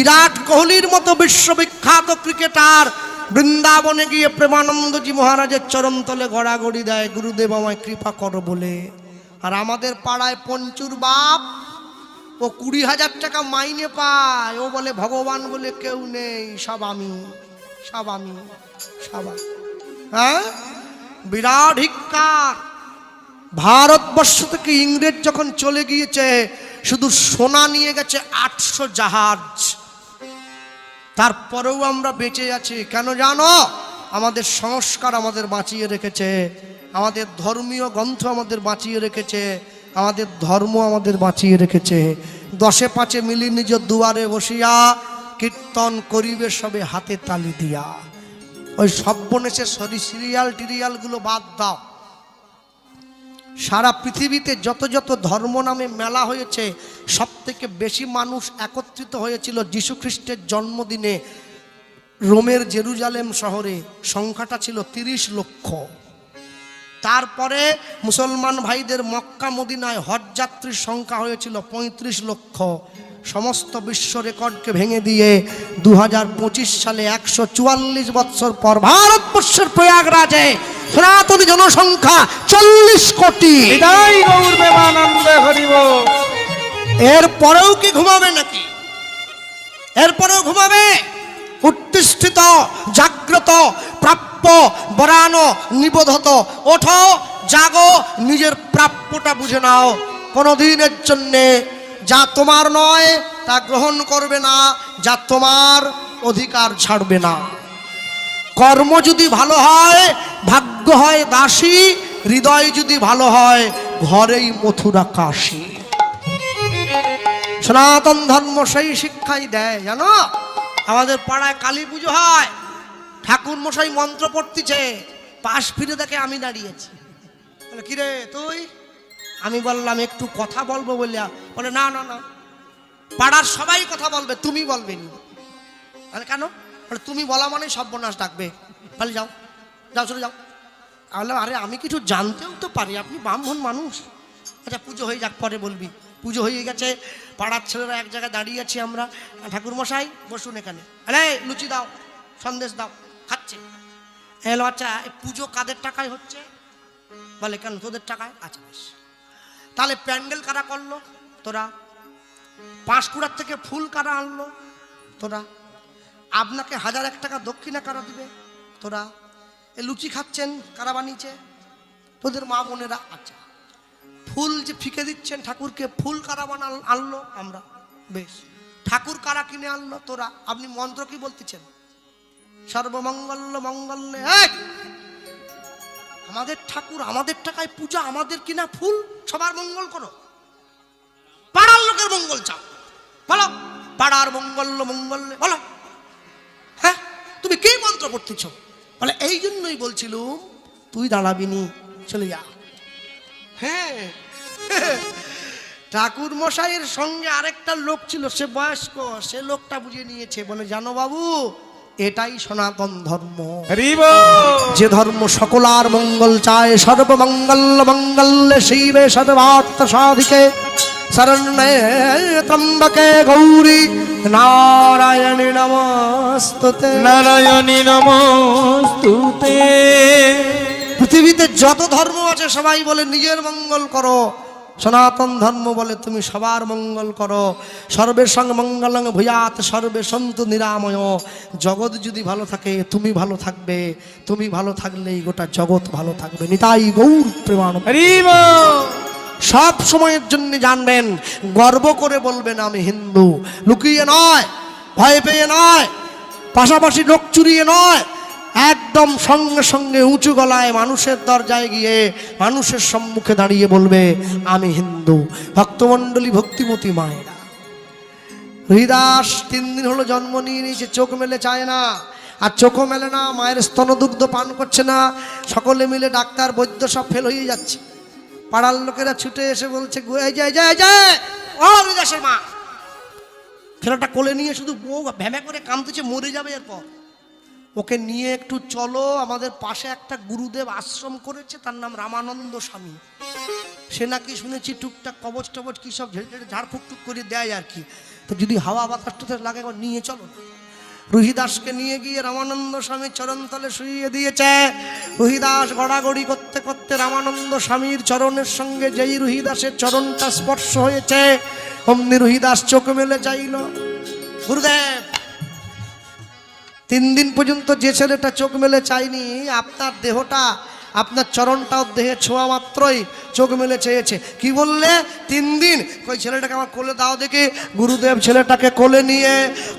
বিরাট কোহলির মতো বিশ্ববিখ্যাত ক্রিকেটার বৃন্দাবনে গিয়ে প্রেমানন্দজি মহারাজের চরণ তলে গড়াগড়ি দেয়, গুরুদেব, আমায় কৃপা করো বলে। আর আমাদের পাড়ায় পঞ্চুর বাপ, ও কুড়ি হাজার টাকা মাইনে পায়। ও বলে, ভগবান বলে কেউ নেই, সব আমি সব আমি, সব হ্যাঁ? বিরাট হিক্কার ভারতবর্ষ থেকে ইংরেজ যখন চলে গিয়েছে, শুধু সোনা নিয়ে গেছে আটশো জাহাজ। তারপরেও আমরা বেঁচে আছি। কেন জানো? আমাদের সংস্কার আমাদের বাঁচিয়ে রেখেছে। আমাদের ধর্মীয় গ্রন্থ আমাদের বাঁচিয়ে রেখেছে। আমাদের ধর্ম আমাদের বাঁচিয়ে রেখেছে। দশে পাঁচে মিলি নিজ দুয়ারে বসিয়া কীর্তন করিবে সবে হাতে তালি দিয়া। ওই সব্যনেশের সরি সিরিয়াল টিরিয়ালগুলো বাদ দাও। সারা পৃথিবীতে যত যত ধর্ম নামে মেলা হয়েছে সব থেকে বেশি মানুষ একত্রিত হয়েছিল যীশুখ্রিস্টের জন্মদিনে রোমের জেরুজালেম শহরে। সংখ্যাটা ছিল তিরিশ লক্ষ। তারপরে মুসলমান ভাইদের মক্কা মদিনায় হজ যাত্রীর সংখ্যা হয়েছিল পঁয়ত্রিশ লক্ষ। সমস্ত বিশ্ব রেকর্ডকে ভেঙে দিয়ে দু হাজার পঁচিশ সালে একশো চুয়াল্লিশ বৎসর পর ভারতবর্ষের প্রয়াগরাজে সনাতনী জনসংখ্যা চল্লিশ কোটি। এরপরেও কি ঘুমাবে নাকি? এরপরেও ঘুমাবে? উত্তিষ্ঠিত, জাগ্রত, প্রাপ্য, বরানো নিবোধত ওঠো, জাগো, নিজের প্রাপ্যটা বুঝে নাও। কোনো দিনের জন্যে যা তোমার নয়, তা গ্রহণ করবে না, যা তোমার অধিকার ছাড়বে না। কর্ম যদি ভালো হয়, ভাগ্য হয় দাসী, হৃদয় যদি ভালো হয়, ঘরেই মথুরা কাশী সনাতন ধর্ম সেই শিক্ষাই দেয়, জানো? আমাদের পাড়ায় কালী পুজো হয়। ঠাকুর মশাই মন্ত্র পড়তিছে, পাশ ফিরে দেখে আমি দাঁড়িয়েছি। কিরে, তুই? আমি বললাম, একটু কথা বলব বলে বলে, না না না। পাড়ার সবাই কথা বলবে, তুমি বলবে নি। বলে, কেন? বলে, তুমি বলা মানে সর্বনাশ ডাকবে। বলে, যাও যাও, চলে যাও। আমি বললাম, আরে, আমি কিছু জানতেও তো পারি, আপনি ব্রাহ্মণ মানুষ। আচ্ছা পুজো হয়ে যাক, পরে বলবি। পুজো হয়ে গেছে। পাড়ার ছেলেরা এক জায়গায় দাঁড়িয়ে আছি আমরা। ঠাকুর মশাই বসুন এখানে। আরে লুচি দাও, সন্দেশ দাও, খাচ্ছে। এলো আচ্ছা পুজো কাদের টাকায় হচ্ছে? বলে, কেন তোদের টাকায়? আচ্ছা বেশ। তাহলে প্যান্ডেল কারা করল? তোরা। পাঁশকুড়ার থেকে ফুল কারা আনলো? তোরা। আপনাকে হাজার এক টাকা দক্ষিণা কারা দিবে? তোরা। এ লুচি খাচ্ছেন, কারা বানিয়েছে? তোদের মা বোনেরা। আচ্ছা। ফুল যে ফিকে দিচ্ছেন, ঠাকুরকে ফুল কারা বানাল, আনলো আমরা। বেশ। ঠাকুর কারা কিনে আনলো তোরা? আপনি মন্ত্র কি বলতেছেন? সর্বমঙ্গল মঙ্গলে! আমাদের ঠাকুর, আমাদের টাকায় পূজা, আমাদের কিনা ফুল, সবার মঙ্গল করো। পাড়ার লোকের মঙ্গল চাও। বলো, পাড়ার মঙ্গল মঙ্গল বলো। হ্যাঁ তুমি কি মন্ত্র পড়তেছ? বলে এই জন্যই বলছিলুম, তুই দাঁড়াবি নি, চলে যা। হ্যাঁ। ঠাকুর মশাইয়ের সঙ্গে আরেকটা লোক ছিল সে বয়স্ক সে লোকটা বুঝে নিয়েছে বলে জানো বাবু এটাই সনাতন ধর্ম। যে ধর্ম সকলার মঙ্গল চায় সর্বমঙ্গল মঙ্গলে শিবে সর্বার্থ সাধিকে শরণ্যে ত্রম্বকে গৌরী নারায়ণী নমস্তুতে। নারায়ণী নমস্তুতে। পৃথিবীতে যত ধর্ম আছে সবাই বলে নিজের মঙ্গল করো। সনাতন ধর্ম বলে তুমি সবার মঙ্গল করো। সর্বের সঙ্গে মঙ্গলং ভূয়াত সর্বে সন্তু নিরাময়। জগৎ যদি ভালো থাকে তুমি ভালো থাকবে। তুমি ভালো থাকলেই গোটা জগৎ ভালো থাকবে। নিতাই গৌর প্রেমান সব সময়ের জন্য জানবেন গর্ব করে বলবেন আমি হিন্দু। লুকিয়ে নয় ভয় পেয়ে নয় পাশাপাশি লোক চুরিয়ে নয় একদম সঙ্গে সঙ্গে উঁচু গলায় মানুষের দরজায় গিয়ে মানুষের সম্মুখে দাঁড়িয়ে বলবে, আমি হিন্দু, ভক্তমণ্ডলী, ভক্তিমতী মায়েরা। হরিদাস তিন দিন হলো জন্ম নিয়ে নিয়েছে, চোখ মেলে চায় না। আর চোখও মেলে না, মায়ের স্তনদুগ্ধ পান করছে না। সকলে মিলে ডাক্তার, বৈদ্য সব ফেল হয়ে যাচ্ছে। পাড়ার লোকেরা ছুটে এসে বলছে, "গো- এই যে এই যে এই যে, ও হরিদাসের মা। ছেলেটা কোলে নিয়ে শুধু বউ ভ্যামে করে কামতেছে মরে যাবে এরপর। ওকে নিয়ে একটু চলো, আমাদের পাশে একটা গুরুদেব আশ্রম করেছে, তার নাম রামানন্দ স্বামী। সে নাকি শুনেছি টুকটাক কবচ টবচ কী সব ঝেড়ে ঝেড়ে ঝাড়ফুক টুক করে দেয় আর কি। তো যদি হাওয়া বাতাস বাতাসটাতে লাগে নিয়ে চলো। রুহিদাসকে নিয়ে গিয়ে রামানন্দ স্বামীর চরণতলে শুইয়ে দিয়েছে। রুহিদাস গড়াগড়ি করতে করতে রামানন্দ স্বামীর চরণের সঙ্গে যেই রুহিদাসের চরণটা স্পর্শ হয়েছে, অমনি রুহিদাস চোখ মেলে চাইল, গুরুদেব তিন দিন পর্যন্ত যে ছেলেটা চোখ মেলে চায়নি আপনার দেহটা আপনার চরণটাও দেহে ছোঁয়া মাত্রই চোখ মেলে চেয়েছে। কি বললে? তিন দিন। ওই ছেলেটাকে আমার কোলে দাও দেখে। গুরুদেব ছেলেটাকে কোলে নিয়ে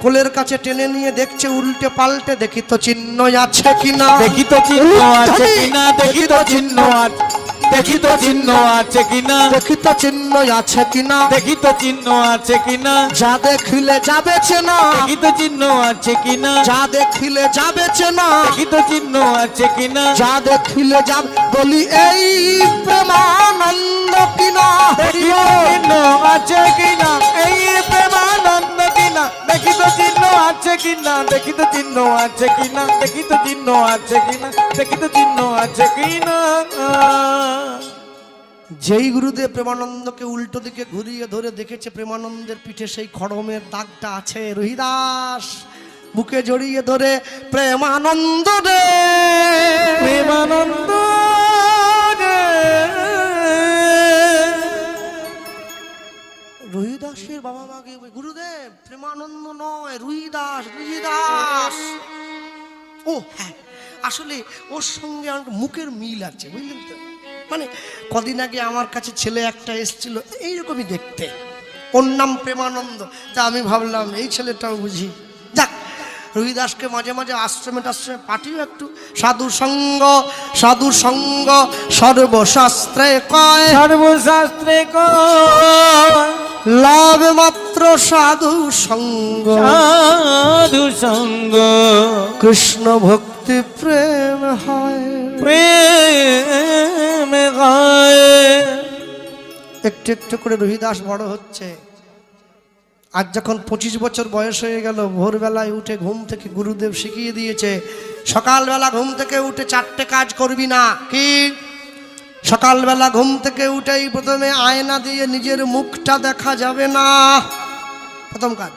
কোলের কাছে টেনে নিয়ে দেখছে উল্টে পাল্টে। দেখি তো চিহ্ন আছে কিনা? দেখি তো চিহ্ন আছে কিনা? দেখি তো চিহ্ন। আছে। দেখি তো চিহ্ন আছে কিনা? দেখি তো চিহ্ন আছে কিনা? দেখি তো চিহ্ন আছে কিনা? যা দেখিলে যাবে চেনা। দেখি তো চিহ্ন আছে কিনা? যা দেখিলে যাবে চেনা। দেখি তো চিহ্ন আছে কিনা? যা দেখিলে যাব বলি এই প্রেমানন্দ কিনা? দেখি তো চিহ্ন আছে কিনা? এই কিনা দেখি তো চিহ্ন আছে কিনা দেখি তো চিহ্ন আছে কিনা দেখি তো চিহ্ন আছে কিনা। যেই গুরুদেব প্রেমানন্দকে উল্টো দিকে ঘুরিয়ে ধরে দেখেছে প্রেমানন্দের পিঠে সেই খড়মের দাগটা আছে। রহিদাস বুকে জড়িয়ে ধরে প্রেমানন্দ রে প্রেমানন্দ রুহিদাসের বাবা মাকে গুরুদেব? প্রেমানন্দ নয় রুই দাস রুহিদাস রুহিদাস ও হ্যাঁ আসলে ওর সঙ্গে আমার মুখের মিল আছে, বুঝলেন তো? মানে কদিন আগে আমার কাছে ছেলে একটা এসেছিল, এইরকমই দেখতে। ওর নাম প্রেমানন্দ। তা আমি ভাবলাম, এই ছেলেটাও বুঝি। যাক রুহিদাসকে মাঝে মাঝে আশ্রমে টাশ্রমে পাঠিও একটু। সাধু সঙ্গ সাধু সঙ্গ, সর্বশাস্ত্রে কয়। সর্বশাস্ত্রে লাভ মাত্র সাধু সঙ্গ। সাধু সঙ্গ। কৃষ্ণ ভক্তি প্রেম হয়। প্রেম একটু একটু করে রহিদাস বড় হচ্ছে। আজ যখন পঁচিশ বছর বয়স হয়ে গেল ভোরবেলায় উঠে ঘুম থেকে গুরুদেব শিখিয়ে দিয়েছে সকালবেলা ঘুম থেকে উঠে চারটে কাজ করবি না কি? সকালবেলা ঘুম থেকে উঠেই প্রথমে আয়না দিয়ে নিজের মুখটা দেখা যাবে না। প্রথম কাজ।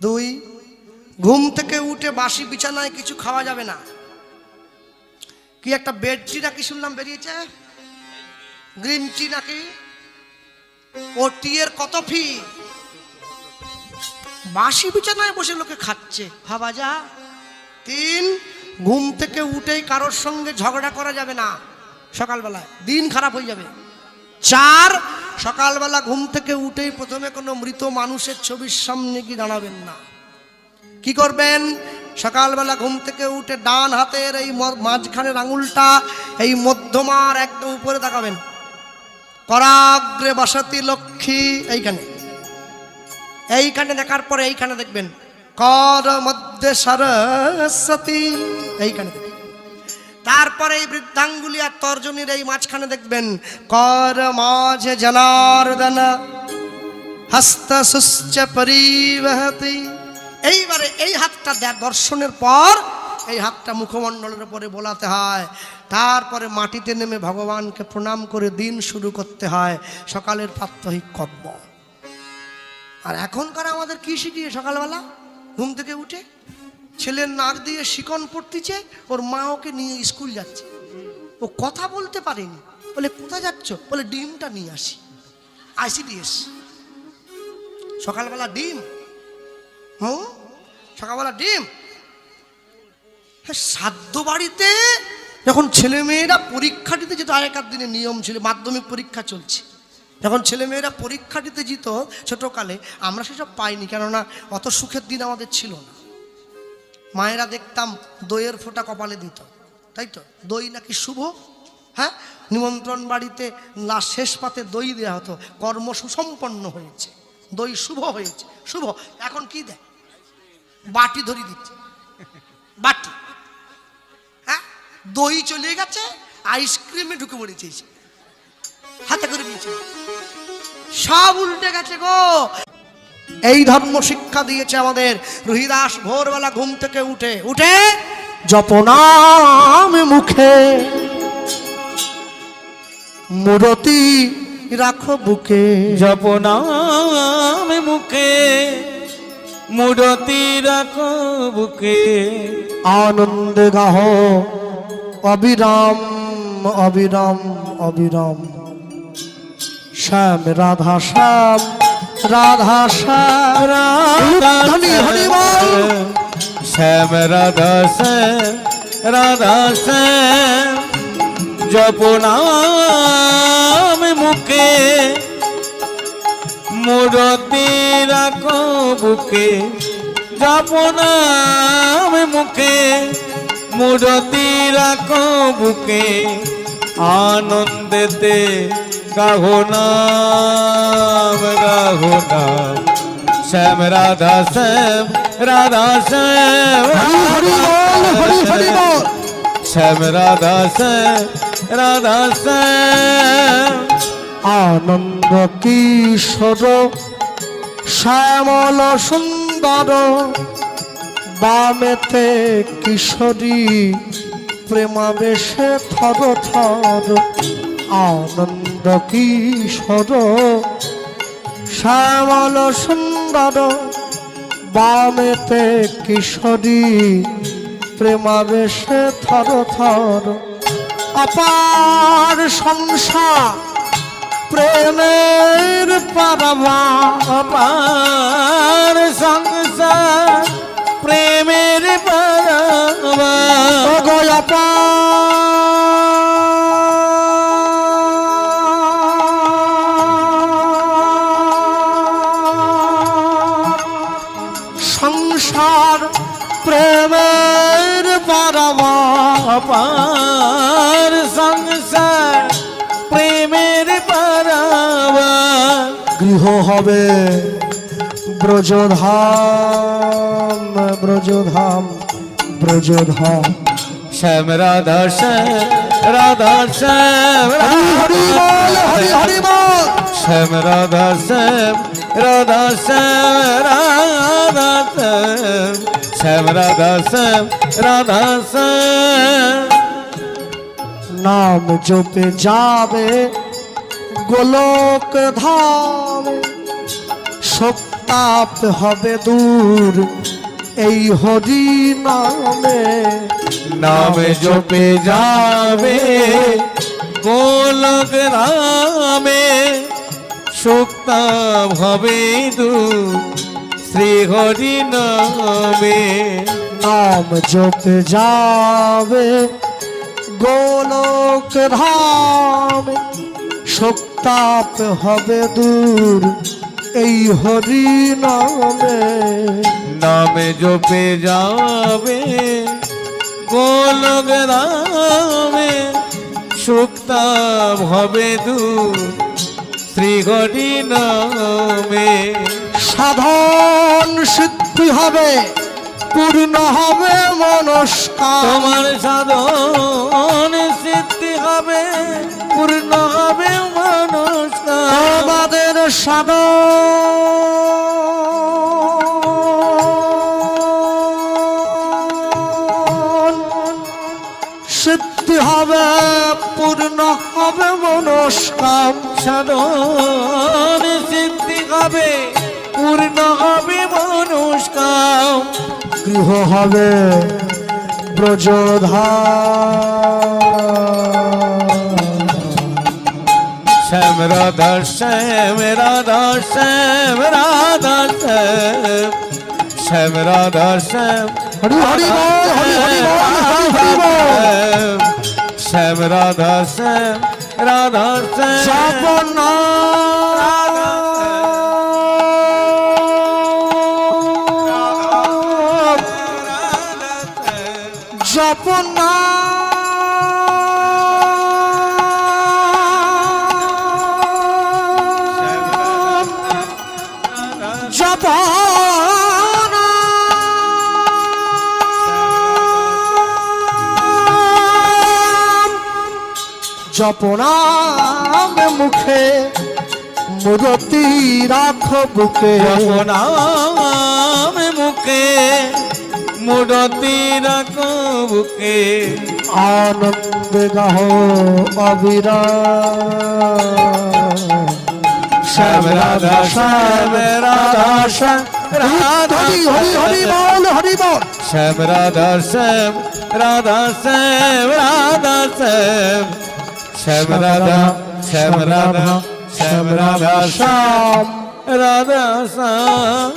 দুই, ঘুম থেকে উঠে বাসি বিছানায় কিছু খাওয়া যাবে না। কি একটা বেডটি নাকি শুনলাম বেরিয়েছে? গ্রিন টি নাকি? ও টি এর কত ফি? বাসি বিছানায় বসে লোকে খাচ্ছে। ভাবা যা তিন, ঘুম থেকে উঠেই কারোর সঙ্গে ঝগড়া করা যাবে না। সকালবেলায় দিন খারাপ হয়ে যাবে। চার, সকালবেলা ঘুম থেকে উঠেই প্রথমে কোনো মৃত মানুষের ছবির সামনে গিয়ে দাঁড়াবেন না। কি করবেন? সকালবেলা ঘুম থেকে উঠে ডান হাতের এই মাঝখানের আঙুলটা এই মধ্যমার একদম উপরে তাকাবেন। করাগ্রে বসতি লক্ষ্মী, এইখানে। এইখানে দেখার পরে এইখানে দেখবেন, কর মধ্যে সরস্বতী, এইখানে দেখবেন। তারপরে এই বৃদ্ধাঙ্গুলি আর তর্জনীর এই মাঝখানে দেখবেন, কর মাঝে জনার্দন হস্ত সুশ্চ পরিবহতি। এইবারে এই হাতটা দর্শনের পর এই হাতটা মুখমণ্ডলের উপরে বোলাতে হয়। তারপরে মাটিতে নেমে ভগবানকে প্রণাম করে দিন শুরু করতে হয়। সকালের প্রাত্যহিক কর্ম। আর এখনকার আমাদের কি শিখিয়ে সকালবেলা? ঘুম থেকে উঠে ছেলের নাক দিয়ে শিকন পড়তিছে, ওর মা ওকে নিয়ে স্কুল যাচ্ছে। ও কথা বলতে পারেনি। বলে, কোথায় যাচ্ছ? বলে, ডিমটা নিয়ে আসি। আইসিডিএস। সকালবেলা ডিম। হুম? সকালবেলা ডিম। সাধ্য বাড়িতে যখন ছেলেমেয়েরা পরীক্ষা দিতে যেত, আগেকার দিনে নিয়ম ছিল, মাধ্যমিক পরীক্ষা চলছে। যখন ছেলেমেয়েরা পরীক্ষা দিতে যেত ছোটোকালে, আমরা সেসব পাইনি, কেননা অত সুখের দিন আমাদের ছিল না। মায়েরা দেখতাম দইয়ের ফোঁটা কপালে দিত, তাই তো? দই নাকি শুভ? হ্যাঁ? নিমন্ত্রণ বাড়িতে না শেষ পাতে দই দেওয়া হতো, কর্ম সুসম্পন্ন হয়েছে, দই শুভ হয়েছে, শুভ। এখন কি দেয়? বাটি ধরি দিচ্ছে। বাটি। হ্যাঁ? দই চলে গেছে, আইসক্রিমে ঢুকে পড়েছে। হাতে করে দিয়েছে। সব উল্টে গেছে গো। এই ধর্ম শিক্ষা দিয়েছে আমাদের। রুহিদাস ভোরবেলা ঘুম থেকে উঠে উঠে জপনাম মুখে। মূরতি রাখো বুকে। জপ নাম মুখে মুরতি রাখো বুকে। আনন্দ গাহ অবিরাম অবিরাম অবিরাম। শ্যাম রাধা শ্যাম। রাধা শ্যাম রাধা শ্যাম রাধা শ্যাম। জপনাম মুখে মুরতি রাখো বুকে। জপনাম মুখে মুরতি রাখো বুকে। আনন্দেতে গাহো নাম গাহো নাম। শ্যাম রাধা শ্যাম রাধা শ্যাম। শ্যাম রাধা শ্যাম রাধা শ্যাম। আনন্দ কিশোর শ্যামল সুন্দর। বামেতে কিশোরী প্রেমাবেশে থর থর। আনন্দ কিশোর শ্যামল সুন্দর, বামেতে কিশোরী, প্রেমাবেশে থর থর। অপার সংসার, প্রেমের পারমা আমার সংসার, প্রেমের পারাবা সংসার গৃহ হবে ব্রজধাম ব্রজধাম ব্রজধাম। শ্যাম রাধা শ্যাম রাধা শ্যাম হরি বল হরি হরি বল শ্যাম রাধা শ্যাম রাধা শ্যাম রাধা শ্যাম। শ্যাম রাধা শ্যাম রাধা শ্যাম। নাম জপে যাবে গোলক ধামে, সপ্তাপ হবে দূর। এই হরি নামে নামে জপে যাবে। গোলক রামে সুক্তা হবে দু শ্রী হরি নামে, নাম জপে যাবে। গোলক ধামে সপ্তাপ হবে দূর এই হরি নামে নামে জপে যাবে গোলক রামে। সুক্তা ভবে দু শ্রী হরি নামে সাধন সিদ্ধি হবে পূর্ণ হবে মনস্কার তোমার সাধন সিদ্ধি হবে পূর্ণ হবে মনস্কার আমাদের সাধন সিদ্ধি হবে পূর্ণ হবে মনস্কাম সাধন সিদ্ধি হবে পূর্ণ হবে মনস্কার গৃহ হবে ব্রজধাম শ্যাম রাধা শ্যাম রাধা শ্যাম রাধা শ্যাম। শ্যাম রাধা শ্যাম শ্যাম রাধা শ্যাম। রাধা শ্যাম। জপনাম মুখে মুরতি রাখ বুকে। নাম মুখে মুরতি রাখো বুকে। আনন্দ গাহ অবিরা শ্যাম রাধা শ্যাম রাধা শ্যাম রাধা হরি হরি হরি বল হরি বল। শ্যাম রাধা শ্যাম রাধা শ্যাম রাধা শ্যাম শ্যাম রাধা শ্যাম রাধা শ্যাম রাধা শ্যাম রাধা শ্যাম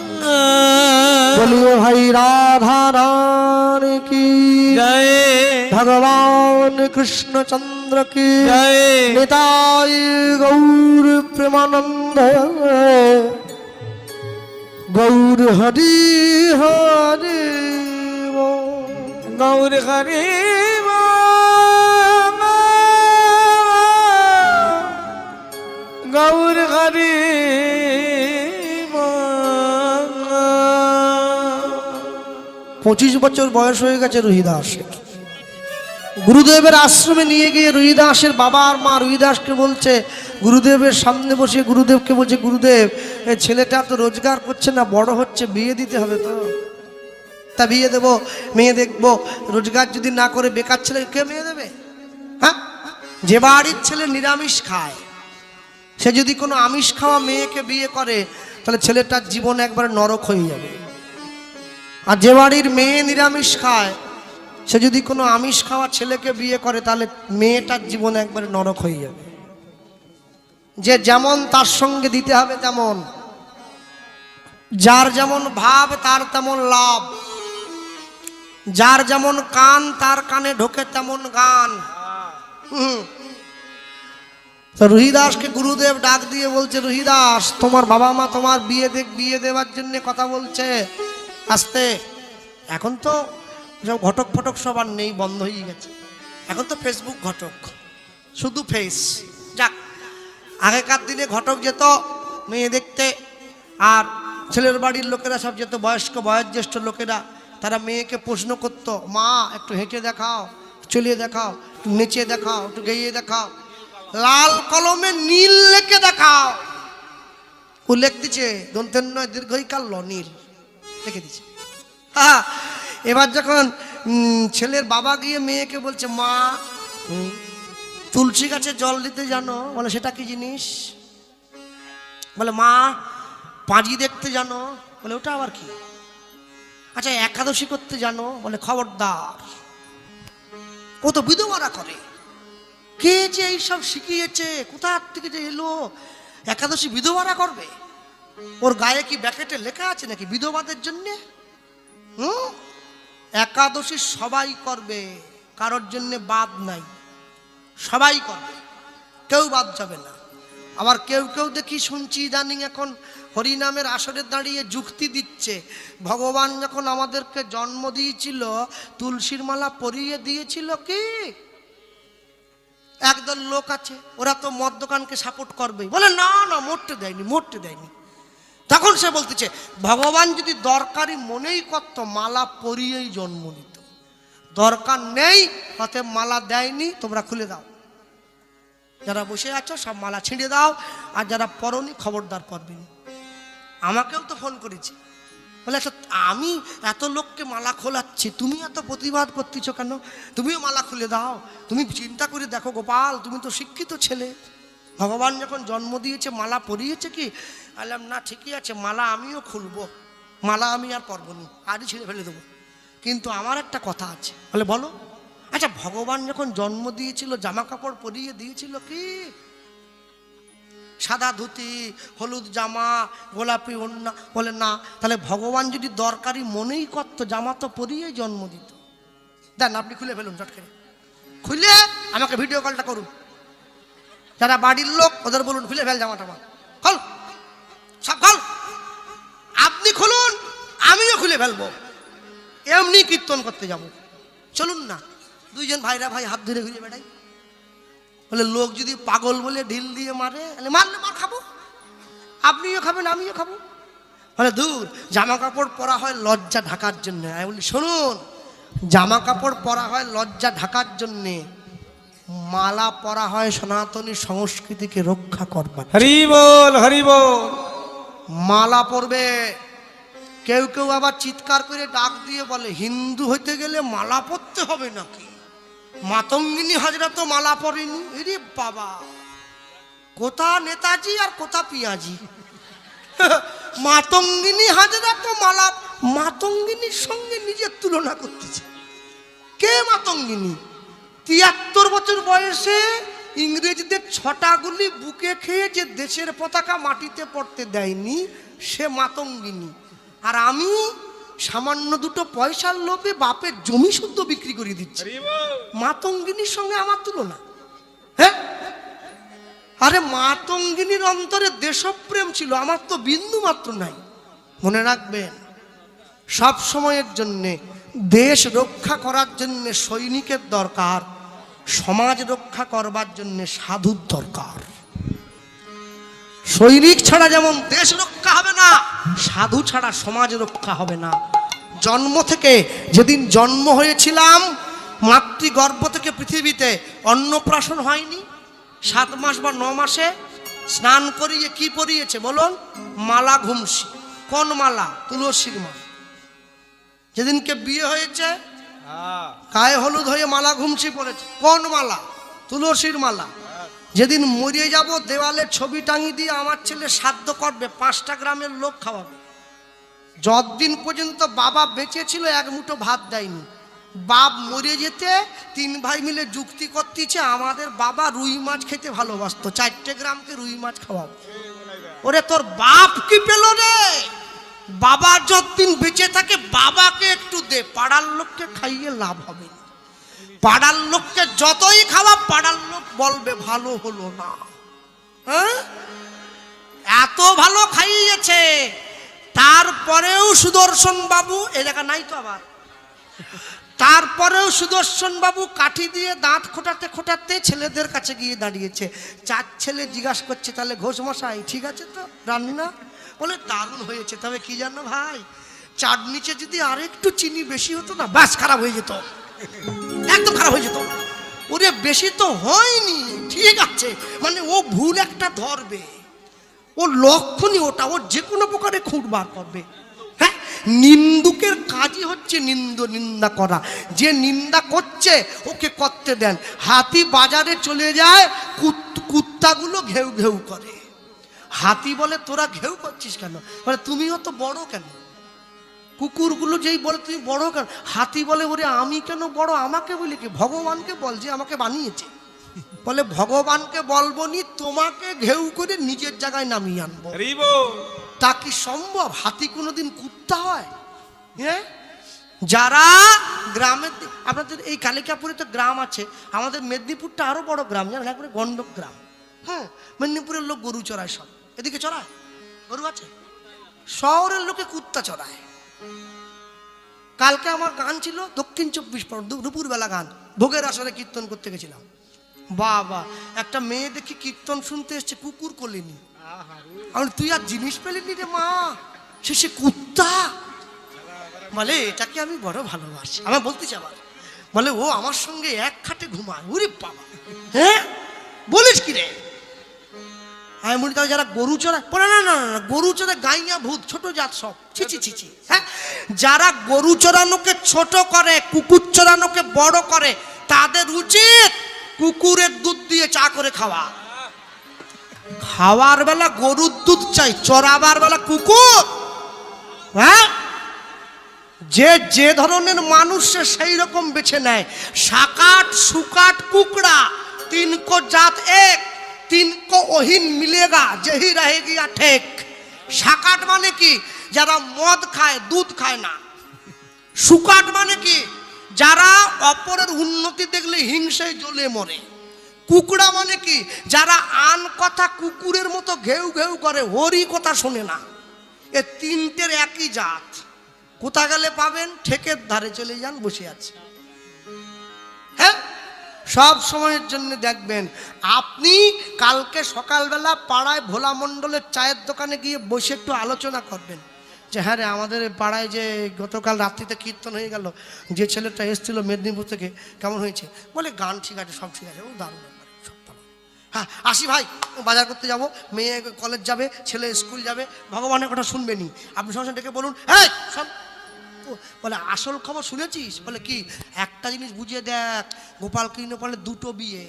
বলিও ভাই রাধা রানী কি জয় ভগবান কৃষ্ণচন্দ্র কি জয় নিতাই গৌর প্রেমানন্দ গৌর হরি হরি বল। গৌর হরি গৌর হরি পঁচিশ বছর বয়স হয়ে গেছে রুহিদাসের। গুরুদেবের আশ্রমে নিয়ে গিয়ে রুহিদাসের বাবা আর মা রুহিদাসকে বলছে, গুরুদেবের সামনে বসে গুরুদেবকে বলছে, গুরুদেব ছেলেটা তো রোজগার করছে না, বড় হচ্ছে, বিয়ে দিতে হবে তো। তা বিয়ে দেবো, মেয়ে দেখব, রোজগার যদি না করে বেকার ছেলে কে মেয়ে দেবে? হ্যাঁ? যে বাড়ির ছেলে নিরামিষ খায় সে যদি কোনো আমিষ খাওয়া মেয়েকে বিয়ে করে, তাহলে ছেলেটার জীবন একবার নরক হয়ে যাবে। আর যে বাড়ির মেয়ে নিরামিষ খায়, সে যদি কোনো আমিষ খাওয়া ছেলেকে বিয়ে করে, তাহলে মেয়েটার জীবন একবারে নরক হয়ে যাবে। যে যেমন তার সঙ্গে দিতে হবে তেমন, যার যেমন ভাব, তার তেমন লাভ। যার যেমন কান, তার কানে ঢোকে তেমন গান। হুম তো রুহিদাসকে গুরুদেব ডাক দিয়ে বলছে, রুহিদাস, তোমার বাবা মা তোমার বিয়ে দেখ, বিয়ে দেওয়ার জন্য কথা বলছে। আসতে। এখন তো সব ঘটক ফটক সব আর নেই, বন্ধ হয়ে গেছে। এখন তো ফেসবুক ঘটক, শুধু ফেস যাক, আগেকার দিনে ঘটক যেত মেয়ে দেখতে, আর ছেলের বাড়ির লোকেরা সব যেত, বয়স্ক, বয়োজ্যেষ্ঠ লোকেরা, তারা মেয়েকে প্রশ্ন করতো, মা, একটু হেঁটে দেখাও চলিয়ে দেখাও, একটু নেচে দেখাও, একটু গেয়ে দেখাও। লাল কলমে নীল লেখে দেখাও। ও লিখতেছে দন্তের নয় দীর্ঘই কাল নীল লিখে দিচ্ছে হ্যাঁ এবার যখন ছেলের বাবা গিয়ে মেয়েকে বলছে, মা তুলসী গাছে জল দিতে জানো? বলে, সেটা কি জিনিস? বলে, মা, পাঁজি দেখতে জানো? বলে, ওটা আবার কি? আচ্ছা একাদশী করতে জানো? বলে, খবরদার, ও তো বিধবারা করে। কে যে এইসব শিখিয়েছে? কোথার থেকে যে এলো? একাদশী বিধবারা করবে। ওর গায়ে কি ব্যাকেটে লেখা আছে নাকি বিধবাদের জন্যে? হুম? একাদশী সবাই করবে। কারোর জন্যে বাদ নাই। সবাই করবে। কেউ বাদ যাবে না। আবার কেউ কেউ দেখি শুনছি ইদানিং এখন হরিনামের আসরে দাঁড়িয়ে যুক্তি দিচ্ছে। ভগবান যখন আমাদেরকে জন্ম দিয়েছিল, তুলসীর মালা পরিয়ে দিয়েছিল কি? একদল লোক আছে, ওরা তো মদ দোকানকে সাপোর্ট করবে বলে, না না মরতে দেয়নি মরতে দেয়নি। তখন সে বলতেছে, ভগবান যদি দরকারি মনেই করত, মালা পরিয়েই জন্ম নিত। দরকার নেই হতে মালা দেয়নি, তোমরা খুলে দাও। যারা বসে আছো, সব মালা ছিঁড়ে দাও, আর যারা পরনি খবরদার পরবেন আমাকেও তো ফোন করেছে। বলে আচ্ছা আমি এত লোককে মালা খোলাচ্ছি, তুমি এত প্রতিবাদ করতেছ কেন? তুমিও মালা খুলে দাও। তুমি চিন্তা করে দেখো, গোপাল, তুমি তো শিক্ষিত ছেলে। ভগবান যখন জন্ম দিয়েছে, মালা পরিয়েছে কি? বললাম, না, ঠিকই আছে, মালা আমিও খুলবো। মালা আমি আর পরব নি আরই ছেড়ে ফেলে দেবো। কিন্তু আমার একটা কথা আছে। বলে, বলো আচ্ছা ভগবান যখন জন্ম দিয়েছিল জামা কাপড় পরিয়ে দিয়েছিল কি? সাদা ধুতি, হলুদ জামা, গোলাপি ওন্না বলে না। তাহলে ভগবান যদি দরকারি মনেই করতো, জামা তো পরিয়েই জন্ম দিত। দেন আপনি খুলে ফেলুন চট করে। খুলে আমাকে ভিডিও কলটা করুন। যারা বাড়ির লোক, ওদের বলুন, খুলে ফেল জামাটা আমার। খোল। সব খোল। আপনি খুলুন, আমিও খুলে ফেলব। এমনি কীর্তন করতে যাব। চলুন না। দুইজন ভাইরা ভাই হাত ধরে ঘুরে বেড়াই। বলে লোক যদি পাগল বলে ঢিল দিয়ে মারে মারলে মার খাব। আপনিও খাবেন আমিও খাব। বলে দূর জামা কাপড় পরা হয় লজ্জা ঢাকার জন্য। আমি বলি শুনুন জামা কাপড় পরা হয় লজ্জা ঢাকার জন্যে। মালা পরা হয় সনাতনী সংস্কৃতিকে রক্ষা করবার হরি বল হরি বল। মালা পরবে। কেউ কেউ আবার চিৎকার করে ডাক দিয়ে বলে হিন্দু হইতে গেলে মালা পরতে হবে নাকি? মাতঙ্গিনী হাজরা তো মালা পরেনি? এরে বাবা। কোথা নেতাজি আর কোথা পিয়াজি? মাতঙ্গিনী হাজরা তো মালা, মাতঙ্গিনীর সঙ্গে নিজের তুলনা করতেছে। কে মাতঙ্গিনী? তিয়াত্তর বছর বয়সে ইংরেজদের ছটা গুলি বুকে খেয়ে যে দেশের পতাকা মাটিতে পড়তে দেয়নি, সে মাতঙ্গিনী। আর আমি সামান্য দুটো পয়সার লোভে বাপের জমি শুদ্ধ বিক্রি করে দিচ্ছি। মাতঙ্গিনীর সঙ্গে আমার তুলনা। হ্যাঁ আরে মাতঙ্গিনীর অন্তরে দেশপ্রেম ছিল আমার তো বিন্দু মাত্র নাই। মনে রাখবেন সব সময়ের জন্যে দেশ রক্ষা করার জন্য সৈনিকের দরকার সমাজ রক্ষা করবার জন্য সাধুর দরকার। সৈনিক ছাড়া যেমন দেশ রক্ষা হবে না সাধু ছাড়া সমাজ রক্ষা হবে না। জন্ম থেকে যেদিন জন্ম হয়েছিলাম মাতৃগর্ভ থেকে পৃথিবীতে অন্নপ্রাশন হয়নি। সাত মাস বা ন মাসে স্নান করিয়ে কি পরিয়েছে বলুন? মালা ঘুমসি। কোন মালা? তুলসীর মালা। যেদিনকে বিয়ে হয়েছে গায়ে হলুদ হয়ে মালা ঘুমসি পড়েছে কোন মালা? তুলসীর মালা। যেদিন মরিয়ে যাব দেওয়ালে ছবি টাঙিয়ে দিয়ে আমার ছেলে সাধ্য করবে, পাঁচটা গ্রামের লোক খাওয়াবে। যতদিন পর্যন্ত বাবা বেঁচে ছিল এক মুঠো ভাত দেয়নি। বাপ মরে যেতে তিন ভাই মিলে যুক্তি করতেছে, আমাদের বাবা রুই মাছ খেতে ভালোবাসতো, চারটে গ্রামকে রুই মাছ খাওয়াবো। ওরে, তোর বাপ কি পেল রে? বাবা যতদিন বেঁচে থাকে, বাবাকে একটু দে, পাড়ার লোককে খাইয়ে লাভ হবে না। পাড়ার লোককে যতই খাওয়া, পাড়ার লোক বলবে, ভালো হলো না। হ্যাঁ? এত ভালো খাইয়েছে। তারপরেও সুদর্শন বাবু, এ জায়গা নাই তো আবার। তারপরেও সুদর্শন বাবু কাঠি দিয়ে দাঁত খোটাতে খোটাতে ছেলেদের কাছে গিয়ে দাঁড়িয়েছে। চার ছেলে জিজ্ঞাসা করছে, তাহলে ঘোষ মশাই ঠিক আছে তো, রান্না? বলে, দারুণ হয়েছে, তবে কি জানো ভাই, চার নিচে যদি আরেকটু চিনি বেশি হতো না, ব্যাস খারাপ হয়ে যেত। একদম খারাপ হয়ে যেত। ওরে বেশি তো হয়নি, ঠিক আছে মানে ও ভুল একটা ধরবে। ও লক্ষণই ওটা, ও যে কোনো প্রকারে খুঁট বার করবে। হ্যাঁ? নিন্দুকের কাজই হচ্ছে নিন্দ, নিন্দা করা। যে নিন্দা করছে, ওকে করতে দেন। হাতি বাজারে চলে যায়, কুত- কুত্তাগুলো ঘেউ ঘেউ করে। হাতি বলে, তোরা ঘেউ করছিস কেন? বলে, তুমিও তো বড় কেন? কুকুরগুলো যেই বলে তুমি বড় কেন? হাতি বলে ওরে আমি কেন বড়? আমাকে বলি কি? ভগবানকে বল যে আমাকে বানিয়েছে। বলে ভগবানকে বলব নি তোমাকে ঘেউ করে নিজের জায়গায় নামিয়ে আনব। তা কি সম্ভব? হাতি কোনোদিন কুত্তা হয়? হ্যাঁ? যারা গ্রামের আপনাদের এই কালিকাপুরে তো গ্রাম আছে আমাদের মেদিনীপুরটা আরও বড় গ্রাম জানেন? একবারে গন্ডক গ্রাম। হ্যাঁ? মেদিনীপুরের লোক গরু চড়ায় সব। এদিকে চড়ায়? গরু আছে? শহরের লোকে কুত্তা চড়ায়। কালকে আমার গান ছিল দক্ষিণ চব্বিশ পরগনা দুপুরবেলা গান। ভোগের আসরে কীর্তন করতে গেছিলাম। বাবা, একটা মেয়ে দেখি কীর্তন শুনতে এসছে, কুকুর করলিনি তুই আর জিনিস পেলিনি রে মা? সে সে কুত্তা? বলে এটাকে আমি বড় ভালোবাসি? আমার বলতেছি আবার। বলে, ও আমার সঙ্গে এক খাটে ঘুমায়। ওরে বাবা। হ্যাঁ? বলিস কি রে? আমি বলি তাহলে যারা গরু চড়ায়, বলে, না না না গরু চড়ায় গাইয়া ভূত, ছোট জাত সব ছিচি ছিচি হ্যাঁ? যারা গরু চড়ানোকে ছোট করে, কুকুর চড়ানোকে বড় করে, তাদের উচিত কুকুরের দুধ দিয়ে চা করে খাওয়া। খাওয়ার বেলা গরুর দুধ চাই, চড়াবার বেলা কুকুর হ্যাঁ? যে যে ধরনের মানুষ সে সেই রকম বেছে নেয়। সাকাট, সুকাট, কুকড়া, তিন কো জাত এক তিন কো ওহিন মিলেগা, যেহি রহে গিয়া ঠেক সাকাট মানে কি? যারা মদ খায়, দুধ খায় না। সুকাট মানে কি? যারা অপরের উন্নতি দেখলে হিংসায় জ্বলে মরে। কুকুড়া মানে কি? যারা আন কথা কুকুরের মতো ঘেউ ঘেউ করে, হরি কথা শোনে না। এ তিনটের একই জাত। কোথা গেলে পাবেন? ঠেকের ধারে চলে যান, বসে আছে হ্যাঁ? সব সময়ের জন্য দেখবেন, আপনি কালকে সকালবেলা পাড়ায় ভোলা মণ্ডলের চায়ের দোকানে গিয়ে বসে একটু আলোচনা করবেন। যে হ্যাঁ রে, আমাদের পাড়ায় যে গতকাল রাত্রিতে কীর্তন হয়ে গেল, যে ছেলেটা এসেছিল মেদিনীপুর থেকে, কেমন হয়েছে? বলে, গান ঠিক আছে, সব ঠিক আছে। ও দারুণ হ্যাঁ আসি ভাই বাজার করতে যাব, মেয়ে কলেজ যাবে, ছেলে স্কুল যাবে, ভগবানের কথা শুনবেনি আপনি সঙ্গে ডেকে বলুন হ্যাঁ বলে, আসল খবর শুনেছিস? বলে, কি? একটা জিনিস বুঝিয়ে দেখ, গোপাল কৃষ্ণ বলে দুটো বিয়ে।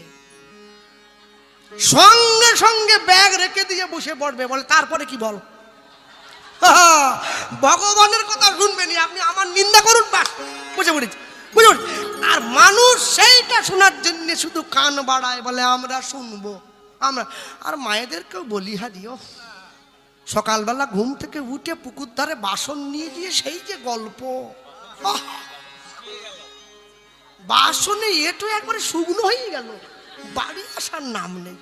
সঙ্গে সঙ্গে ব্যাগ রেখে দিয়ে বসে পড়বে। বলে, তারপরে কি বল? ভগবানের কথা শুনবে শুনবেনি আপনি আমার নিন্দা করুন বাস। বুঝে পড়েছি, বুঝে আর মানুষ সেইটা শোনার জন্য শুধু কান বাড়ায়, বলে, আমরা শুনব। আমরা, আর মায়েদেরকেও বলি, হারিও। সকালবেলা ঘুম থেকে উঠে পুকুর ধারে বাসন নিয়ে গিয়ে সেই যে গল্প! বাসনে এটো একবারে শুকনো হয়ে গেল, বাড়ি আসার নাম নেই।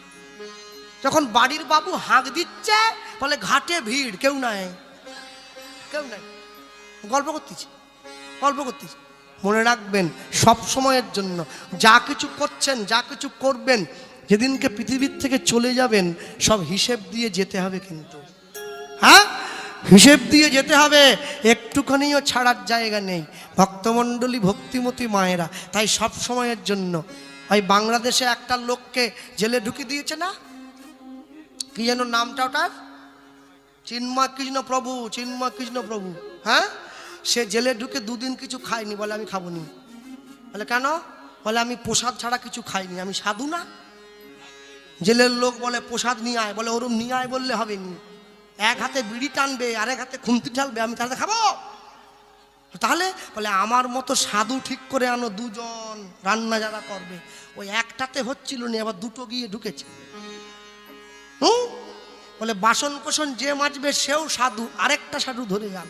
যখন বাড়ির বাবু হাঁক দিচ্ছে, বলে, ঘাটে ভিড়, কেউ নাই। কেউ নাই। গল্প করতেছি গল্প করতেছি। মনে রাখবেন, সব সময়ের জন্য যা কিছু করছেন, যা কিছু করবেন, যেদিনকে পৃথিবীর থেকে চলে যাবেন, সব হিসেব দিয়ে যেতে হবে কিন্তু। হ্যাঁ? হিসেব দিয়ে যেতে হবে। একটুখানিও ছাড়ার জায়গা নেই। ভক্তমণ্ডলী ভক্তিমতী মায়েরা, তাই সব সময়ের জন্য। ওই বাংলাদেশে একটা লোককে জেলে ঢুকিয়ে দিয়েছে না? কি যেন নামটা ওটার? চিন্ময় কৃষ্ণ প্রভু চিন্ময় কৃষ্ণ প্রভু। হ্যাঁ? সে জেলে ঢুকে দুদিন কিছু খায়নি, বলে আমি খাব নি। বলে কেন? বলে আমি প্রসাদ ছাড়া কিছু খাইনি। আমি সাধু না? জেলের লোক বলে প্রসাদ নিয়ে আয়, বলে ওরম নিয়ে আয় বললে হবে নি। এক হাতে বিড়ি টানবে আর এক হাতে খুন্তি ঢালবে, আমি তাহলে খাব? তাহলে বলে, আমার মতো সাধু ঠিক করে আনো দুজন, রান্না যারা করবে। ওই একটাতে হচ্ছিল না আবার দুটো গিয়ে ঢুকেছে। হুম বলে বাসন কোসন যে মাজবে সেও সাধু, আরেকটা সাধু ধরে যান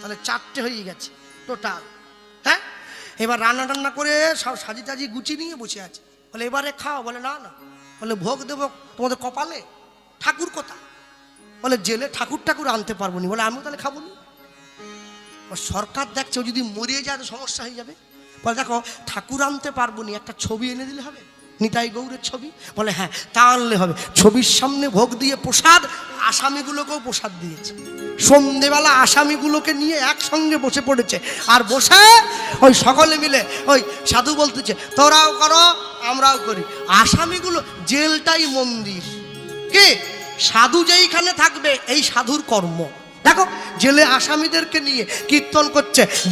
তাহলে চারটে হয়ে গেছে, টোটাল। হ্যাঁ? এবার রান্না টান্না করে সব সাজি টাজি গুছিয়ে নিয়ে বসে আছে। বলে, এবারে খাও। বলে, না না। বলে, ভোগ দেবো তোমাদের কপালে? ঠাকুর কোথা বলে, জেলে ঠাকুর ঠাকুর আনতে পারব নি। বলে, আমিও তাহলে খাব নি। সরকার দেখছে যদি মরিয়ে যায় তো সমস্যা হয়ে যাবে। বলে, দেখো, ঠাকুর আনতে পারব নি, একটা ছবি এনে দিলে হবে, নিতাই গৌরের ছবি। বলে হ্যাঁ তা আনলে হবে। ছবির সামনে ভোগ দিয়ে প্রসাদ, আসামিগুলোকেও প্রসাদ দিয়েছে। সন্ধেবেলা আসামিগুলোকে নিয়ে একসঙ্গে বসে পড়েছে। আর বসে ওই সকলে মিলে ওই সাধু বলতেছে, তোরাও করো, আমরাও করি। আসামিগুলো, জেলটাই মন্দির। কে? সাধু যেইখানে থাকবে এই সাধুর কর্ম। দেখো জেলে আসামিদেরকে নিয়ে কীর্তন করছে।